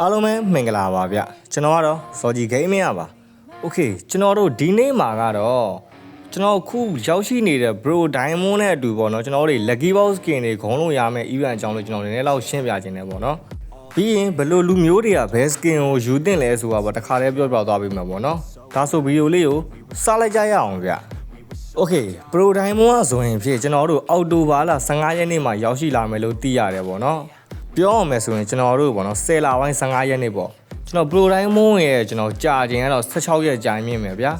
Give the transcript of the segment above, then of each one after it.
အားလုံးပဲမင်္ဂလာပါဗျကျွန်တော်ကတော့ Soji Gaming ရပါ Okay ကျွန်တော်တို့ဒီနေ့မှာကတော့ကျွန်တော်ခုရောက်ရှိနေတဲ့ Bro Diamond နဲ့အတူပေါ့နော်ကျွန်တော်တို့တွေ Lucky Box Skin တွေဂုံးလို့ရမယ့် event အကြောင်းလို့ကျွန်တော်နည်းနည်းလောက်ရှင်းပြခြင်းတယ်ပေါ့နော်ပြီးရင်ဘယ်လိုလူမျိုးတွေကဘယ် skin ကိုယူသင့်လဲဆိုတာပေါ့တခါတည်းပြောပြသွားပေးမှာပေါ့နော်ဒါဆိုဗီဒီယိုလေးကိုစလိုက်ကြရအောင်ဗျ โอเค Pro Diamond ကဆိုရင်ဖြစ်ကျွန်တော်တို့အောက်တိုဘာလ15ရက်နေ့မှာရောက်ရှိလာမယ်လို့သိရတယ်ပေါ့နော် ပြောအောင်မယ်ဆိုရင်ကျွန်တော်တို့ပေါ့နော်10လပိုင်း15ရက်နေ့ပေါ့ကျွန်တော် Pro Diamond ရဲ့ကျွန်တော်ကြာခြင်းကတော့16ရက်ကြာမြင့်မယ်ဗျာ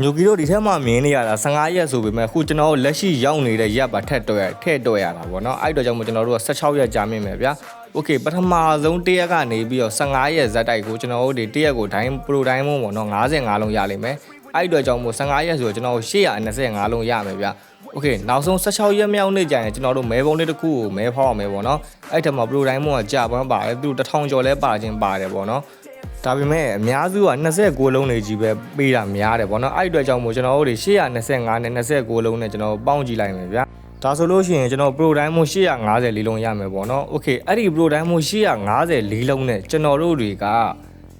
ညိုကီတို့ဒီထက်မှမြင်နေရတာ15ရက်ဆိုပေမဲ့အခုကျွန်တော်တို့လက်ရှိရောက်နေတဲ့ရက်ပါထက်တော့ရထည့်တော့ရတာပေါ့နော်အဲ့တော့ကြောင့်မို့ကျွန်တော်တို့က16ရက်ကြာမြင့်မယ်ဗျာโอเคပထမဆုံးတစ်ရက်ကနေပြီးတော့15ရက်ဇက်တိုက်ကိုကျွန်တော်တို့ဒီတစ်ရက်ကိုဒိုင်း Pro Diamond ပေါ့နော်55လုံးရလိမ့်မယ်အဲ့ဒီအတွက်ကြောင့်မို့15ရက်ဆိုတော့ကျွန်တော်တို့825လုံးရမယ်ဗျ โอเคနောက်ဆုံး16ရက်မြောက်နေ့ကျရင်ကျွန်တော်တို့မဲပုံလေးတစ်ခုကိုမဲဖောက်အောင်မယ်ပေါ့နော်အဲ့ထက်မှာ Pro Diamond ကကြာပန်းပါတယ်သူတို့1000ကျော်လဲပါခြင်းပါတယ်ပေါ့နော်ဒါပေမဲ့အများစုက29လုံးနေကြီးပဲပေးတာများတယ်ပေါ့နော်အဲ့ဒီအတွက်ကြောင့်မို့ကျွန်တော်တို့တွေ825နဲ့29လုံးနဲ့ကျွန်တော်ပေါင်းကြည့်လိုက်မယ်ဗျဒါဆိုလို့ရှိရင်ကျွန်တော် Pro Diamond 854လုံးရမယ်ပေါ့နော်။ Okay အဲ့ဒီ Pro Diamond 854လုံးနဲ့ကျွန်တော်တို့တွေက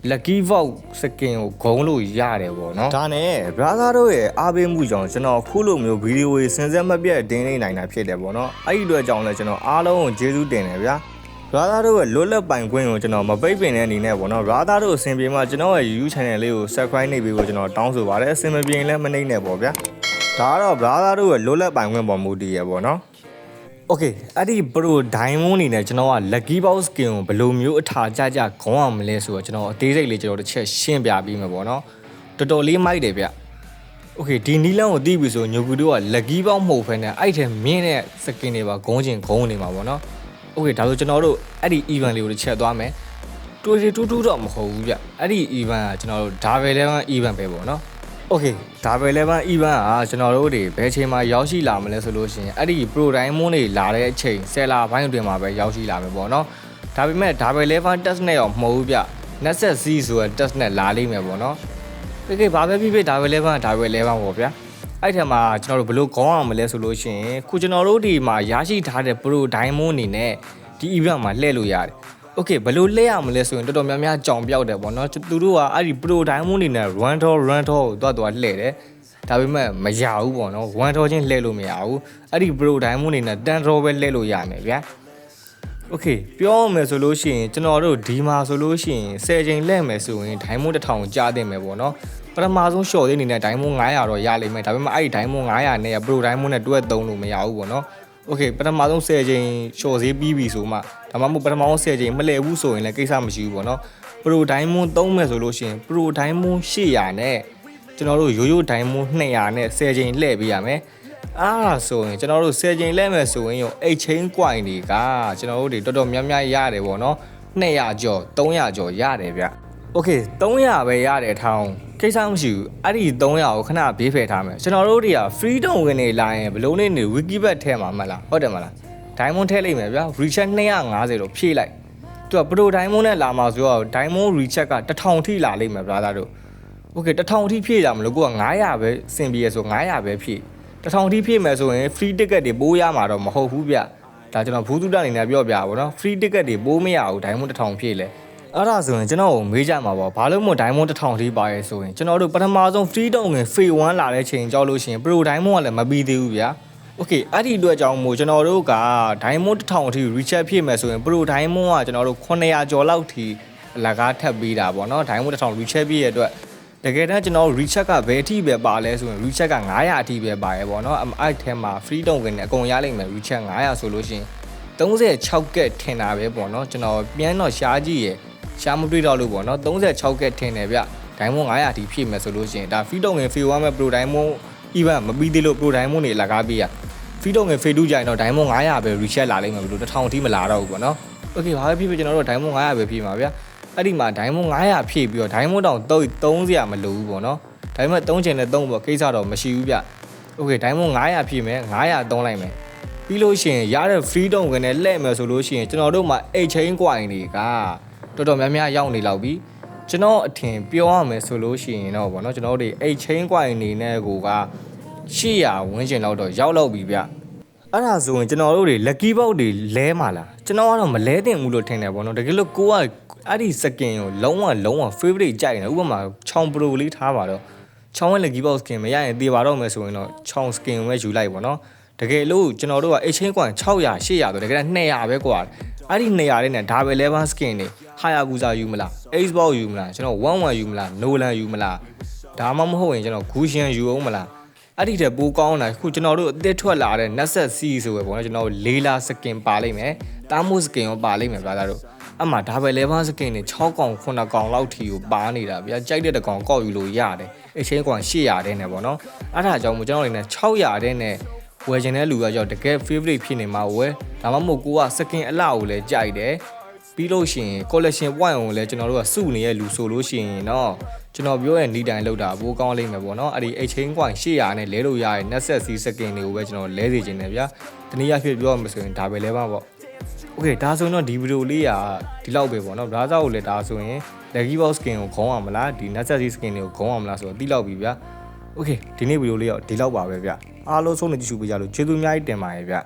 Lucky Vault skin ကိုဂုံးလို့ရတယ်ပေါ့နော်ဒါနဲ့ brother တို့ရဲ့အားပေးမှုကြောင့်ကျွန်တော်ခုလိုမျိုးဗီဒီယိုတွေစင်စက်မပြတ်တင်းနေနိုင်တာဖြစ်တယ်ပေါ့နော်အဲ့ဒီအတွက်ကြောင့်လည်းကျွန်တော်အားလုံးကိုကျေးဇူးတင်တယ်ဗျာ brother တို့ရဲ့လွတ်လပ်ပိုင်ခွင့်ကိုကျွန်တော်မပိတ်ပင်တဲ့အနေနဲ့ပေါ့နော် brother တို့အဆင်ပြေမှကျွန်တော်ရဲ့ YouTube channel လေးကို subscribe နေပြီးကိုကျွန်တော်တောင်းဆိုပါတယ်အဆင်မပြေရင်လည်းမနှိမ့်နဲ့ပေါ့ဗျာဒါကတော့ brother တို့ရဲ့လွတ်လပ်ပိုင်ခွင့်ပေါ်မူတည်ရပေါ့နော် โอเคအဲ့ဒီ Pro Diamond အနေနဲ့ကျွန်တော်က Lucky Box Skin ကိုဘယ်လိုမျိုးအထာကြကြခေါင်းအောင်မလဲဆိုတော့ကျွန်တော်အသေးစိတ်လေးကျွန်တော်တစ်ချက်ရှင်းပြပေးမယ်ပေါ့နော်တော်တော်လေးမိုက်တယ်ဗျโอเคဒီနီလန်းကိုတီးပြီဆိုညိုကူတို့က Lucky Box မဟုတ်ဖ ೇನೆအဲ့ထဲမြင်းတဲ့ skin တွေပါဂုံးချင်ဂုံးနေမှာပေါ့နော်โอเคဒါဆိုကျွန်တော်တို့အဲ့ဒီ event လေးကိုတစ်ချက်သွားမယ်တူတူတူတူတော့မဟုတ်ဘူးဗျအဲ့ဒီ event ကကျွန်တော်တို့ Double Eleven event ပဲပေါ့နော် โอเคဒါပဲလည်းပါအီဗန်อ่ะကျွန်တော်တို့တွေဘယ်ချိန်မှာရောက်ရှိလာမလဲဆိုလို့ရှိရင်အဲ့ဒီ Pro Diamond တွေလာတဲ့အချိန်ဆယ်လာဘိုင်းအတွင်းမှာပဲရောက်ရှိလာမယ်ပေါ့နော်ဒါပေမဲ့ဒါပဲလည်းပါ test နဲ့ရောမဟုတ်ဘူးဗျ Netset C ဆိုတဲ့ test နဲ့လာလိမ့်မယ်ပေါ့နော်တကယ်ဘာပဲဖြစ်ဖြစ်ဒါပဲလည်းပါဒါပဲလည်းပါပေါ့ဗျာအဲ့ထက်မှာကျွန်တော်တို့ဘလို့ခေါင်းအောင်မလဲဆိုလို့ရှိရင်ခုကျွန်တော်တို့ဒီမှာရရှိထားတဲ့ Pro Diamond အနေနဲ့ဒီ event မှာလှည့်လို့ရတယ် โอเคဘယ်လိုလဲရမလဲဆိုရင်တော်တော်များများကြောင်ပြောက်တယ်ပေါ့နော်သူတို့ကအဲ့ဒီ Pro Diamond နေနဲ့ run to run to ကိုသွားသွားလှည့်တယ်ဒါပေမဲ့မရဘူးပေါ့နော် one to ချင်းလှည့်လို့မရဘူးအဲ့ဒီ Pro Diamond နေနဲ့ 10 draw ပဲလှည့်လို့ရမယ်ဗျာโอเคပြောရမယ်ဆိုလို့ရှိရင်ကျွန်တော်တို့ဒီမှာဆိုလို့ရှိရင်10ချိန်လှည့်မယ်ဆိုရင် diamond 1000ကြားတင်မယ်ပေါ့နော်ပထမဆုံး short လေးအနေနဲ့ diamond 900တော့ရလိမ့်မယ်ဒါပေမဲ့အဲ့ဒီ diamond 900နဲ့ pro diamond နဲ့တွဲသုံးလို့မရဘူးပေါ့နော် โอเคပထမဆုံး10ချိန် short ဈေးပြီးပြီဆိုမှဒါမှမဟုတ်ပထမဆုံး10ချိန်မလှည့်ဘူးဆိုရင်လည်းကိစ္စမရှိဘူးပေါ့နော် pro diamond သုံးမယ်ဆိုလို့ရှိရင် pro diamond 800နဲ့ကျွန်တော်တို့ရိုးရိုး diamond 200နဲ့10ချိန်လှည့်ပေးရမယ်အားဒါဆိုရင်ကျွန်တော်တို့10ချိန်လဲမယ်ဆိုရင်ရောအိတ်ချင်း coin တွေကကျွန်တော်တို့တွေတော်တော်များများရတယ်ပေါ့နော်200ကျော်300ကျော်ရတယ်ဗျ โอเค300ပဲရတယ်ထောင်းကိစ္စမရှိဘူးအဲ့ဒီ300ကိုခဏဘေးဖယ်ထားမယ်ကျွန်တော်တို့တွေက freedom ဝင်နေလာရင်ဘလုံးနေနေ wikibet ထဲမှာမဟုတ်လားဟုတ်တယ်မလား diamond ထည့်လိုက်မယ်ဗျာ recharge 250တော့ဖြည့်လိုက်သူက pro diamond နဲ့လာမှာဆိုတော့ diamond recharge က1000ထိလာလိမ့်မယ် brother တို့ โอเค1000ထိဖြည့်ကြမလို့ကိုက900ပဲစင်ပြေရဆို900ပဲဖြည့်1000ထိဖြည့်မယ်ဆိုရင် free ticket တွေပိုးရမှာတော့မဟုတ်ဘူးဗျဒါကျွန်တော်ဘူးသူတအနေနဲ့ပြောပြပါဘောနော် free ticket တွေပိုးမရဘူး diamond 1000ဖြည့်လဲ အဲ့ဒါဆိုရင်ကျွန်တော်ကိုမေးကြမှာပေါ့ဘာလို့မို့ diamond 1000ထိပါရဲဆိုရင်ကျွန်တော်တို့ပထမဆုံး free down ငယ် phase 1လာတဲ့ချိန်ကြောက်လို့ရှိရင် pro diamond ကလည်းမပြီးသေးဘူးဗျာ okay အဲ့ဒီအတွက်ကြောင့်မို့ကျွန်တော်တို့က diamond 1000အထိ recharge ဖြစ်မယ်ဆိုရင် pro diamond ကကျွန်တော်တို့900ကျော်လောက်ထိအလကားထပ်ပေးတာပေါ့နော် diamond 1000 recharge ပြည့်ရတဲ့အတွက်တကယ်တမ်းကျွန်တော် recharge ကဘယ်အထိပဲပါလဲဆိုရင် recharge က900အထိပဲပါရဲပေါ့နော်အဲ့ထဲမှာ free token နဲ့အကုန်ရလိမ့်မယ် recharge 900ဆိုလို့ရှိရင်36ကက်ထင်တာပဲပေါ့နော်ကျွန်တော်ပြန်တော့ရှားကြည့်ရယ် ရှားမတွေ့တော့လို့ပေါ့နော်36ကက်ထင်တယ်ဗျ diamond 900အထိဖြည့်မယ်ဆိုလို့ရှိရင်ဒါ free တုံးငယ် free 1မဲ့ pro diamond event မပြီးသေးလို့ pro diamond တွေလကားပေးရ free တုံးငယ် free 2ကြရင်တော့ diamond 900ပဲ recharge လာလိမ့်မယ်ဘယ်လို1000အထိမလာတော့ဘူးပေါ့နော် okay ဘာပဲဖြစ်ဖြစ်ကျွန်တော်တို့ diamond 900ပဲဖြည့်မှာဗျအဲ့ဒီမှာ diamond 900ဖြည့်ပြီးတော့ diamond တောင်3 3စရာမလိုဘူးပေါ့နော်ဒါပေမဲ့3ချင်နဲ့3ပေါ့ကိစ္စတော့မရှိဘူးဗျ okay diamond 900ဖြည့်မယ်900သုံးလိုက်မယ်ပြီးလို့ရှိရင်ရတဲ့ free တုံးကနေလှည့်မယ်ဆိုလို့ရှိရင်ကျွန်တော်တို့မှာ exchange coin တွေက တော်တော်များများရောက်နေလောက်ပြီကျွန်တော်အထင်ပြောရမယ်ဆိုလို့ရှိရင်တော့ဗောနော်ကျွန်တော်တို့ exchange coin အနေနဲ့ကိုက800ဝန်းကျင်လောက်တော့ရောက်လောက်ပြီဗျအဲ့ဒါဆိုရင်ကျွန်တော်တို့တွေ lucky box တွေလဲမှာလားကျွန်တော်ကတော့မလဲတင်ဘူးလို့ထင်တယ်ဗောနော်တကယ်လို့ကိုကအဲ့ဒီစကင်ကိုလုံးဝလုံးဝ favorite ကြိုက်နေဥပမာချောင်း pro လေးထားပါတော့ချောင်းရဲ့ lucky box skin မရရင်တေးပါတော့မယ်ဆိုရင်တော့ချောင်း skin ကိုပဲယူလိုက်ဗောနော်တကယ်လို့ကျွန်တော်တို့က exchange ကွာ600 800ဆိုတကယ်200ပဲကွာအဲ့ဒီ200လေးနဲ့ဒါပဲ level skin တွေ higher user ယူမလား xbox ယူမလားကျွန်တော်11ယူမလား nolan ယူမလားဒါမှမဟုတ်ရင်ကျွန်တော် gushian ယူအောင်မလားအဲ့ဒီတဲ့ပိုးကောင်းတာခုကျွန်တော်တို့အသစ်ထွက်လာတဲ့ Netset C ဆိုပဲပေါ့နော်ကျွန်တော်တို့လေးလာစကင်ပါလိမ့်မယ်တာမိုစကင်ရောပါလိမ့်မယ်ဗျာတို့အမှဒါပဲ level စကင်တွေ6កောင်9កောင်လောက်ထီကိုပါနေတာဗျာကြိုက်တဲ့တကောင်ကောက်ယူလို့ရတယ်အချင်းကွာ800တဲ့နဲ့ပေါ့နော်အဲ့ဒါကြောင့်မို့ကျွန်တော်တို့လည်း600တဲ့နဲ့ဝယ်ချင်တဲ့လူကကြောင့်တကယ် favorite ဖြစ်နေမှာဝယ်ဒါမှမဟုတ်ကိုကစကင်အလှကိုလည်းကြိုက်တယ် ပြီးလို့ရှိရင် collection point ကိုလည်းကျွန်တော်တို့ကစုနေတဲ့လူဆိုလို့ရှိရင်တော့ကျွန်တော်ပြောရဲ့နီးတိုင်လောက်တာပိုးကောင်းလိမ့်မယ်ပေါ့နော်အဲ့ဒီ exchange point 800နဲ့လဲလို့ရတဲ့ netset c second တွေကိုပဲကျွန်တော်လဲစီခြင်းတယ်ဗျာတနည်းအားဖြင့်ပြောရမှာဆိုရင်ဒါပဲလဲပါပေါ့ okay ဒါဆိုရင်တော့ဒီဗီဒီယိုလေးကဒီလောက်ပဲပေါ့နော် browser ကိုလည်းဒါဆိုရင် lucky box skin ကိုခေါင်းအောင်မလားဒီ netset c skin တွေကိုခေါင်းအောင်မလားဆိုတော့တိလောက်ပြီဗျာ okay ဒီနေ့ဗီဒီယိုလေးတော့ဒီလောက်ပါပဲဗျာအားလုံးဆုံးနေကြည့်ရှုပေးကြလို့ကျေးဇူးအများကြီးတင်ပါတယ်ဗျာ